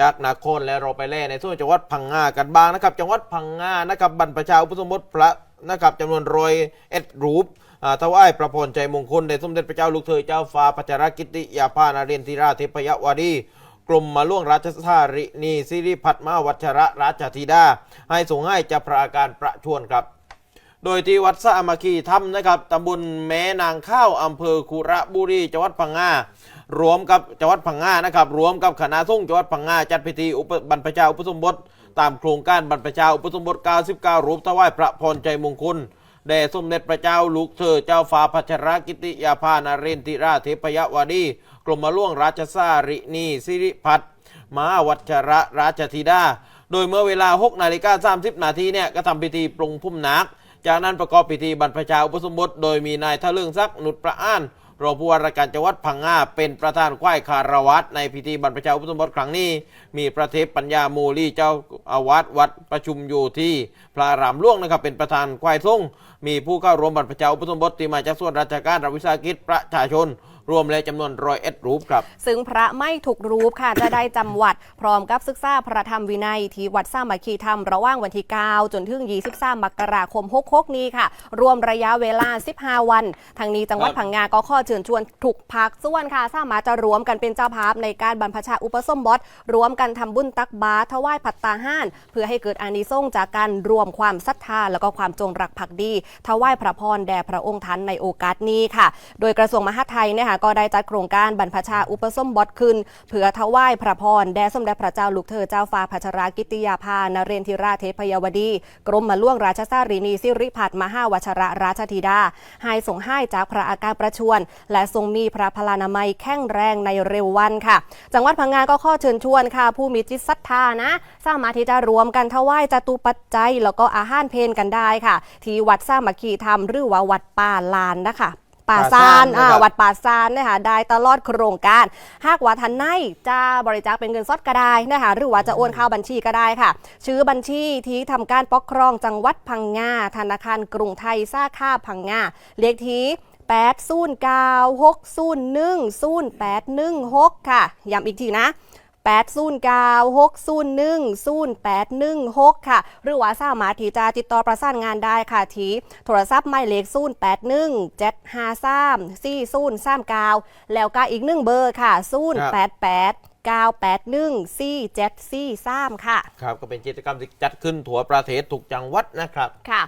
จากนาครและเราไปแล่ในส่วนจังหวัดพังงากันบ้างนะครับ จังหวัดพังงานะครับบรรพชาอุปสมบทพระนะครับจำนวนรอยเอ็ดรูปอ่าถวายพระพรใจมงคลแด่สมเด็จพระเจ้าลูกเธอเจ้าฟ้าพัชรกิติยาภานาเรนทิราเทพยวดีกรมมาล่วงราชสารินีสิริพัฒมาวัชระราชธิดา ให้ส่งให้เจะพระอาการประชวนครับ โดยที่วัดสะอามาคีธรรมนะครับตำบลแม่นางข้าวอำเภอคุระบุรีจังหวัดพังงารวมกับจังหวัดพังงานะครับรวมกับคณะสงฆ์จังหวัดพังงาจัดพิธีอุปบรรพชาอุปสมบท ตามโครงการบรรพชาอุปสมบท 99 รูปถวายพระพรใจมงคลแด่สมเด็จพระเจ้าลูกเธอเจ้าฟ้าพัชรกิติยาภานาเรนทิราเทพยวดี กรมมาล่วงราชสารินีสิริพัฒมหาวัชระราชธิดา โดยเมื่อเวลา 6 นาฬิกา 30 นาทีเนี่ยก็ทำพิธีปรุงพุ่มนัก จากนั้นประกอบพิธีบรรพชาอุปสมบท โดยมีนายทะลึงซักหนุดประอ้านรองผู้ว่าราชการจังหวัดพังงาเป็นประธานควายคารวัตในพิธีบรรพชาอุปสมบทครั้งนี้ มีพระเทพปัญญามูลีเจ้าอาวาสวัดประชุมอยู่ที่พระรามหล่วงนะครับเป็นประธานควายทรงมีผู้เข้าร่วมบรรพชาอุปสมบทที่มาจากส่วนราชการรัฐวิสาหกิจประชาชน รวมแล้วจำนวนร้อยเอ็ดรูปครับ ซึ่งพระไม่ถูกรูปค่ะจะได้จำวัด พร้อมกับศึกษาพระธรรมวินัย ที่วัดสามัคคีธรรมระหว่างวันที่ 9 จนถึง 23 มกราคม66นี้ค่ะ รวมระยะเวลา 15 วัน ทางนี้จังหวัดพังงาก็ข้อเชิญชวนทุกภาคส่วนค่ะสามารถจะรวมกันเป็นเจ้าภาพในการบรรพชาอุปสมบทรวมกันทำบุญตักบาตรถวายผัตตาห้าน เพื่อให้เกิดอานิสงส์จากการรวมความศรัทธาแล้วก็ความจงรักภักดีถวายพระพรแด่พระองค์ท่านในโอกาสนี้ค่ะ โดยกระทรวงมหาดไทยเนี่ยค่ะก็ได้จัดโครงการบรรพชาอุปสมบทขึ้น เพื่อถวายพระพรแด่สมเด็จพระเจ้าลูกเธอเจ้าฟ้าพัชรากิติยาภานเรนทิราเทพยวดี กรมมาล่วงราชสารินีสิริพัฒมหาวชระราชธิดาให้ส่งให้จากพระอาการประชวน และทรงมีพระพลานามัยแข็งแรงในเร็ววันค่ะ จังหวัดพังงาก็ข้อเชิญชวนค่ะ ผู้มีจิตศรัทธานะสามารถที่จะรวมกันถวายจตุปัจจัย แล้วก็อาหารเพนกันได้ค่ะ ที่วัดสามัคคีธรรมหรือว่าวัดป่าลานนะคะ ป่าซานป่าซานอ่านะครับวัดป่าซานนะคะได้ตลอดโครงการ หากว่าท่านในจะบริจาคเป็นเงินสดก็ได้นะคะหรือว่าจะโอนเข้าบัญชีก็ได้ค่ะ ชื่อบัญชีที่ทำการปกครองจังหวัดพังงาธนาคารกรุงไทยสาขาพังงาเลขที่8 0 9 6 0 1 0 8 1 6 ค่ะย้ำอีกทีนะ 809 601 0816 ค่ะ หรือว่าสามารถที่จะติดต่อประสานงานได้ค่ะที่โทรศัพท์หมายเลข 081 753 4039 แล้วก็อีกหนึ่งเบอร์ค่ะ 088 981 4743 ค่ะ ครับ ก็เป็นกิจกรรมที่จัดขึ้นทั่วประเทศทุกจังหวัดนะครับ ค่ะ